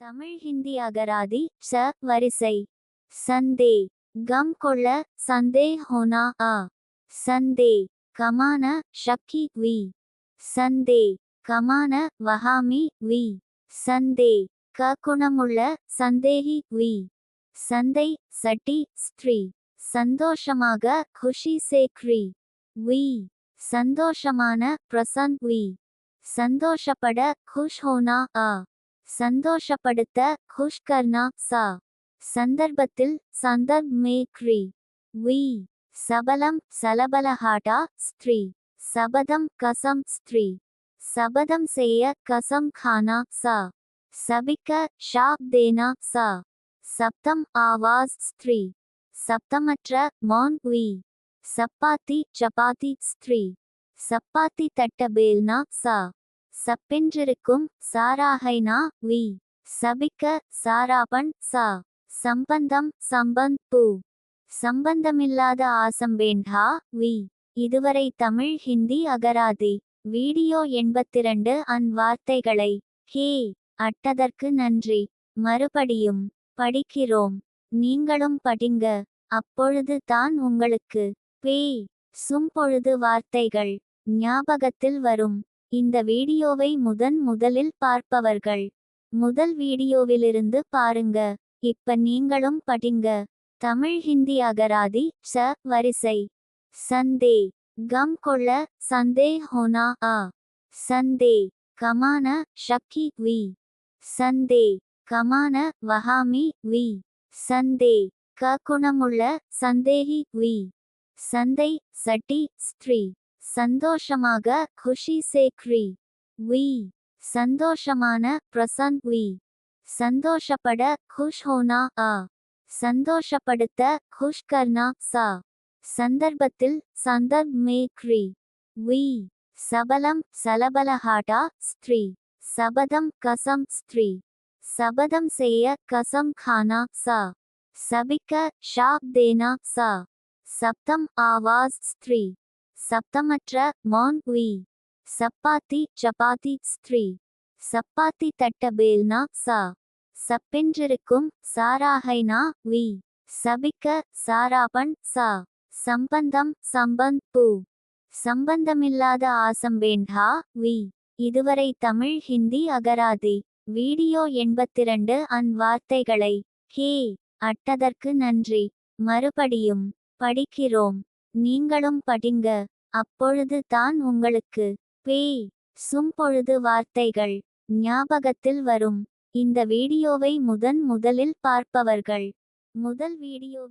தமிழ் ஹிந்தி அகராதி ச வரிசை. சந்தே. கம் கொள்ள சந்தே ஹோனா அ சந்தே. கமான ஷக்கி வி. சந்தே. கமான வஹாமி வி. சந்தே. க குணமுள்ள சந்தேகி வி. சந்தை சட்டி ஸ்திரீ. சந்தோஷமாக குஷி சேக்ரி வி. சந்தோஷமான பிரசன் வி. சந்தோஷப்பட குஷ் ஹோனா அ சந்தோஷப்படுத்த குஷ் கர்னா சா. சந்தர்ப்பத்தில் சந்தர்ப் மே க்ரி. வி. சபலம் சலபலஹாட்டா ஸ்திரீ. சபதம் கசம் ஸ்திரீ. சபதம் செய்ய கசம் கானா சா. சபிக்க ஷாப் தேனா சா. சப்தம் ஆவாஸ் ஸ்திரீ. சப்தமற்ற மான் வி. சப்பாத்தி சப்பாத்தி ஸ்திரீ. சப்பாத்தி தட்ட பேல்னா சா. சப்பென்றிருக்கும் சாராகைனா வி. சபிக்க சாராபன் சா. சம்பந்தம் சம்பந்த் பூ. சம்பந்தமில்லாத ஆசம்பேண்டா வி. இதுவரை தமிழ் ஹிந்தி அகராதி. வீடியோ எண்பத்திரண்டு அன் வார்த்தைகளை. ஹே. அட்டதற்கு நன்றி. மறுபடியும் படிக்கிறோம். நீங்களும் படிங்க. அப்பொழுது தான் உங்களுக்கு. பே. சும்பொழுது வார்த்தைகள். ஞாபகத்தில் வரும். இந்த வீடியோவை முதன் முதலில் பார்ப்பவர்கள். முதல் வீடியோவிலிருந்து பாருங்க. இப்ப நீங்களும் படிங்க. தமிழ் ஹிந்தி அகராதி ச வரிசை. சந்தே. கம் கொள்ள சந்தே ஹோனா அ சந்தே. கமான ஷக்கி வி. சந்தே. கமான வஹாமி வி. சந்தே. க குணமுள்ள சந்தேகி வி. சந்தை சட்டி ஸ்ரீ. சந்தோஷமாக குஷி சேக்ரி. வி. சந்தோஷமான பிரசன் வி. சந்தோஷப்பட குஷ் ஹோனா அ சந்தோஷப்படுத்த குஷ் கர்னா சா. சந்தர்ப்பத்தில் சந்தர்ப் மே க்ரி. வி. சபலம் சலபலஹாட்டா ஸ்திரீ. சபதம் கசம் ஸ்திரீ. சபதம் செய்ய கசம் கானா சா. சபிக்க ஷாப் தேனா சா. சப்தம் ஆவாஸ் ஸ்திரீ. சப்தமற்ற மான் வி. சப்பாத்தி சப்பாத்தி ஸ்திரீ. சப்பாத்தி தட்ட பேல்னா சா. சப்பென்றிருக்கும் சாராகைனா வி. சபிக்க சாராபன் சா. சம்பந்தம் சம்பந்த் பூ. சம்பந்தமில்லாத ஆசம்பேண்டா வி. இதுவரை தமிழ் ஹிந்தி அகராதி. வீடியோ எண்பத்திரண்டு அன் வார்த்தைகளை. ஹே அட்டதற்கு நன்றி. மறுபடியும் படிக்கிறோம். நீங்களும் படிங்க. அப்பொழுது தான் உங்களுக்கு பே சும்பொழுது வார்த்தைகள் ஞாபகத்தில் வரும். இந்த வீடியோவை முதன் முதலில் பார்ப்பவர்கள். முதல் வீடியோவில்